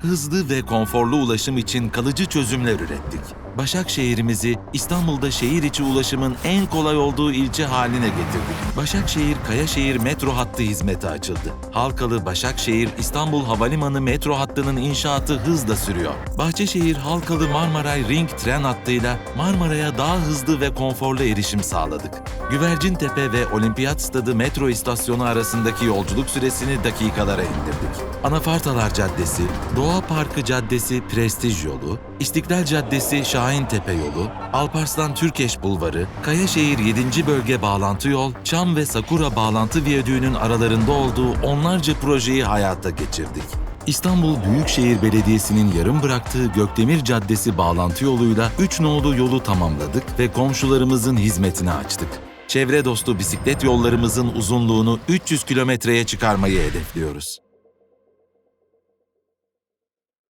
hızlı ve konforlu ulaşım için kalıcı çözümler ürettik. Başakşehir'imizi İstanbul'da şehir içi ulaşımın en kolay olduğu ilçe haline getirdik. Başakşehir Kayaşehir metro hattı hizmete açıldı. Halkalı Başakşehir İstanbul Havalimanı metro hattının inşaatı hızla sürüyor. Bahçeşehir Halkalı Marmaray Ring tren hattıyla Marmara'ya daha hızlı ve konforlu erişim sağladık. Güvercintepe ve Olimpiyat Stadı metro istasyonu arasındaki yolculuk süresini dakikalara indirdik. Anafartalar Caddesi, Doğa Parkı Caddesi Prestij Yolu, İstiklal Caddesi Şahintepe Yolu, Alparslan Türkeş Bulvarı, Kayaşehir 7. Bölge Bağlantı Yol, Çam ve Sakura Bağlantı Viyadüğü'nün aralarında olduğu onlarca projeyi hayata geçirdik. İstanbul Büyükşehir Belediyesi'nin yarım bıraktığı Gökdemir Caddesi bağlantı yoluyla 3 nolu yolu tamamladık ve komşularımızın hizmetine açtık. Çevre dostu bisiklet yollarımızın uzunluğunu 300 kilometreye çıkarmayı hedefliyoruz.